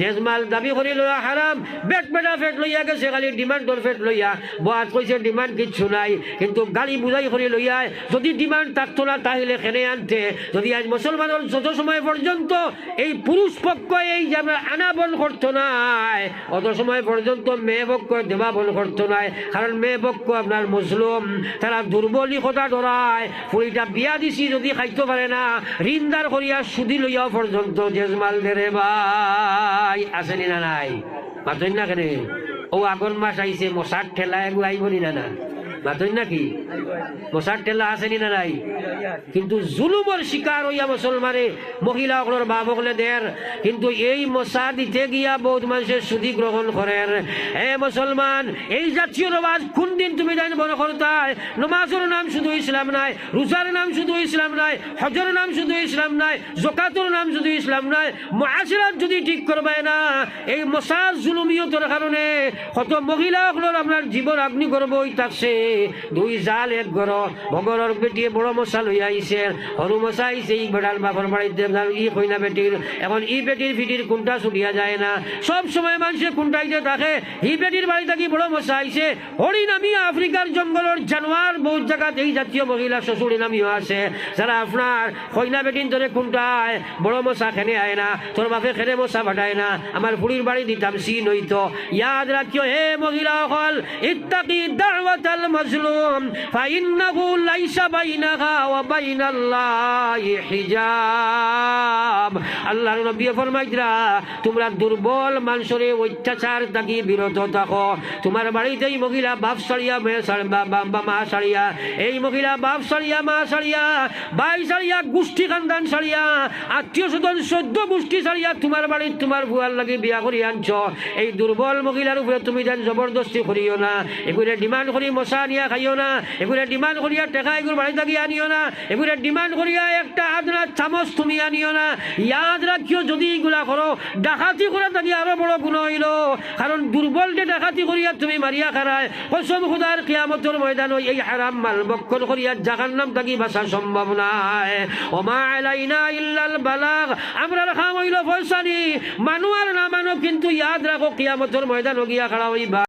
জেজমাল দাবি করি লইয়া হারাম বেট বেটা ফেট লইয়া গেছে, খালি ডিমান্ডর ফেট লইয়া। বাদ কইছে ডিমান্ড কিচ্ছু নাই। কিন্তু গাড়ি বুঝাই করি লইয়া, যদি ডিমান্ড থাকতো না, তাহলে খেনে আনতে? যদি আজ মুসলমানের যত সময় পর্যন্ত এই পুরুষ পক্ষ এই যে আমরা আনা বন করতো নাই, অত সময় পর্যন্ত মেয়ে পক্ষ দেবা বন করতো নাই। কারণ মেয়ে পক্ষ আপনার মুসলিম, তারা দুর্বলী কথা ডরায়। ফুলিটা বিয়া দিছি, যদি খাইতে পারে না ঋণদার করিয়া সুদি লইয়াও পর্যন্ত জেজমাল দেরে ভাই, আসেনি না নাই? মাতই না ও আগুন মাস আইছে মশার ঠেলায় আইব নি না না? মাতই নাকি? মশার ঠেলা আসেনি না নাই? কিন্তু জুলুমর শিকার হইয়া মুসলমানে মহিলা সকলের বাপ কিন্তু এই মশা দিতে গিয়া বহুত মানুষের সুদি গ্রহণ করেন হে মুসলমান এই জাতীয় নমাজ কোন দিন তুমি জানি বড় করতাই নমাজের নাম শুধু ইসলাম নাই রোজার নাম শুধু ইসলাম নাই হজের নাম শুধু ইসলাম নাই জকাতুর নাম শুধু ইসলাম নাই মাসিরাত যদি ঠিক করবে না, এই মশার জুলুমিয়তের কারণে কত মহিলা সকলের আপনার জীবন আপনি গর্ব থাকছে দুই জাল এক ঘর ভগরের বেটিয়ে বড় মশা লই আইছে সরু মশা আইছে ই বেড়াল বাপর বাড়িতে ই কইনা বেটির এখন ই বেটির ফিটির কোনটা ছুটিয়া যায় না। সব সময় মানুষে কোনটাইতে থাকে। ই বেটির বাড়ি থাকি বড় মশা আইছে হরি নামি আফ্রিকার জঙ্গলের জানোয়ার বহুত জায়গাত এই জাতীয় মহিলা শ্বশুরি নামিও আছে। যারা আপনার কইনা বেটিন ধরে কোনটায় বড় মশা খেনে আয় না। তোর বাপে খেনে মশা বাটায় না। আমার বুড়ির বাড়ি দিতাম সি নইতো ইয়াদ রাখিও হে মহিলা হল ইত্তাকি দাওয়াতাল মাজলুম, ফাইন্নাহু লাইসা বাইনাহা ওয়া বাইনাল্লাহি হিজাব। আল্লাহর নবী ফরমাইতরা তোমরা দুর্বল মানুষের অত্যাচার থাকি বিরত থাকো। তোমার বাড়িতে এই মহিলা বাপ সারিয়া, মেয়ে বা- মা সারিয়া, এই মহিলা বাপ সারিয়া, মা সারিয়া বাই সারিয়া, গোষ্ঠী খানদান সারিয়া, আত্মীয় স্বজন, সদ্য গোষ্ঠী সারিয়া, তোমার বাড়ির তোমার ভুয়ার লাগে বিয়া করি আনছ। এই দুর্বল মহিলার উপরে তুমি যেন জবরদস্তি করিও না। এগুলো ডিমান্ড করি মশা নিয়া খাইও না, এগুলো ডিমান্ড করিয়া টেকা এগুলো বাড়ি থাকি আনিও না, এগুলো ডিমান্ড করিয়া একটা আদনা চামচ তুমি আনিও না। ইয়াদ রাখিও যদি এগুলা করো, ডাকাতি করে থাকি আরও বড় গুণ হইল। কারণ দুর্বলকে ডাকাতি করিয়া তুমি মারিয়া খারায়, কসম খুদার কিয়ামতের ময়দান এই হারাম মাল বক্ষণ করিয়া জাহান্নাম থাকি বাসা সম্ভব নাই। ওমা আলাইনা ইল্লাল বালাগ, আমরা রাখা হইল মানু আর না মানো কিন্তু ইয়াদ রাখো, কিয়ামতের ময়দান গিয়া খাড়া হইবা।